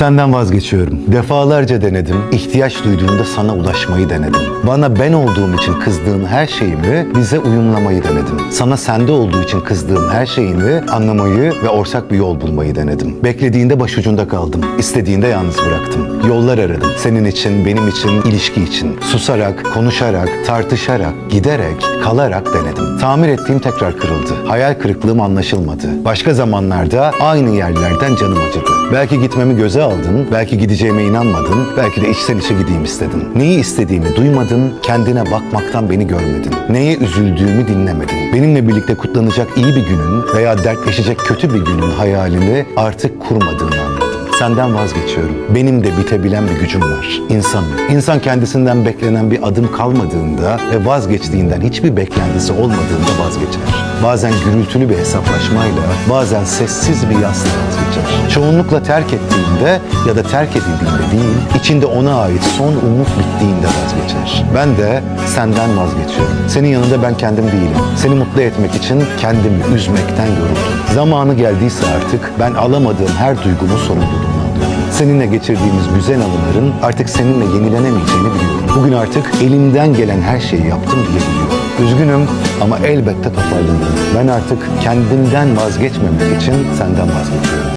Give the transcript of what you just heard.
Senden vazgeçiyorum. Defalarca denedim. İhtiyaç duyduğumda sana ulaşmayı denedim. Bana ben olduğum için kızdığın her şeyimi bize uyumlamayı denedim. Sana sende olduğu için kızdığım her şeyini anlamayı ve ortak bir yol bulmayı denedim. Beklediğinde başucunda kaldım. İstediğinde yalnız bıraktım. Yollar aradım. Senin için, benim için, ilişki için. Susarak, konuşarak, tartışarak, giderek, kalarak denedim. Tamir ettiğim tekrar kırıldı. Hayal kırıklığım anlaşılmadı. Başka zamanlarda aynı yerlerden canım acıdı. Belki gitmemi göze aldın, belki gideceğime inanmadın, belki de içten içe gideyim istedin. Neyi istediğimi duymadın, kendine bakmaktan beni görmedin. Neye üzüldüğümü dinlemedin. Benimle birlikte kutlanacak iyi bir günün veya dertleşecek kötü bir günün hayalini artık kurmadığını. Senden vazgeçiyorum. Benim de bitebilen bir gücüm var. İnsanım. İnsan kendisinden beklenen bir adım kalmadığında ve vazgeçtiğinden hiçbir beklentisi olmadığında vazgeçer. Bazen gürültülü bir hesaplaşmayla, bazen sessiz bir yasla vazgeçer. Çoğunlukla terk ettiğinde ya da terk edildiğinde değil, içinde ona ait son umut bittiğinde vazgeçer. Ben de senden vazgeçiyorum. Senin yanında ben kendim değilim. Seni mutlu etmek için kendimi üzmekten yoruldum. Zamanı geldiyse artık ben alamadığım her duygumun sorumluluğunu alıyorum. Seninle geçirdiğimiz güzel anıların artık seninle yenilenemeyeceğini biliyorum. Bugün artık elimden gelen her şeyi yaptım diyebiliyorum. Üzgünüm ama elbette toparlanırım. Ben artık kendimden vazgeçmemek için senden vazgeçiyorum.